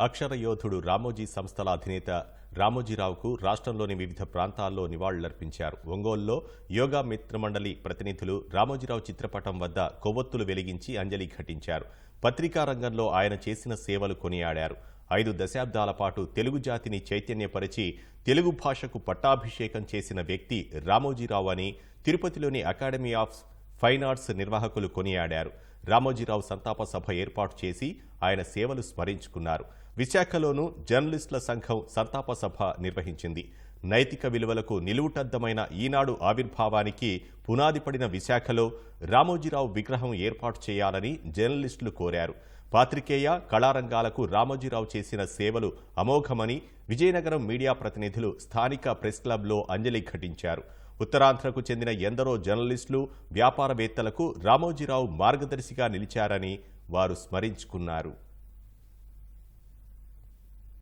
అక్షర యోధుడు రామోజీ సంస్థల అధినేత రామోజీరావుకు రాష్ట్రంలోని వివిధ ప్రాంతాల్లో నివాళులర్పించారు. ఒంగోలులో యోగా మిత్రమండలి ప్రతినిధులు రామోజీరావు చిత్రపటం వద్ద కొవ్వొత్తులు వెలిగించి అంజలి ఘటించారు. పత్రికా రంగంలో ఆయన చేసిన సేవలు కొనియాడారు. ఐదు దశాబ్దాల పాటు తెలుగు జాతిని చైతన్యపరిచి తెలుగు భాషకు పట్టాభిషేకం చేసిన వ్యక్తి రామోజీరావు అని తిరుపతిలోని అకాడమీ ఆఫ్ ఫైన్ ఆర్ట్స్ నిర్వాహకులు కొనియాడారు. రామోజీరావు సంతాప సభ ఏర్పాటు చేసి ఆయన సేవలు స్మరించుకున్నారు. విశాఖలోనూ జర్నలిస్టుల సంఘం సంతాప సభ నిర్వహించింది. నైతిక విలువలకు నిలువుటద్దమైన ఈనాడు ఆవిర్భావానికి పునాది పడిన విశాఖలో రామోజీరావు విగ్రహం ఏర్పాటు చేయాలని జర్నలిస్టులు కోరారు. పాత్రికేయ కళారంగాలకు రామోజీరావు చేసిన సేవలు అమోఘమని విజయనగరం మీడియా ప్రతినిధులు స్థానిక ప్రెస్ క్లబ్లో అంజలి ఘటించారు. ఉత్తరాంధ్రకు చెందిన ఎందరో జర్నలిస్టులు వ్యాపారవేత్తలకు రామోజీరావు మార్గదర్శిగా నిలిచారని వారు స్మరించుకున్నారు.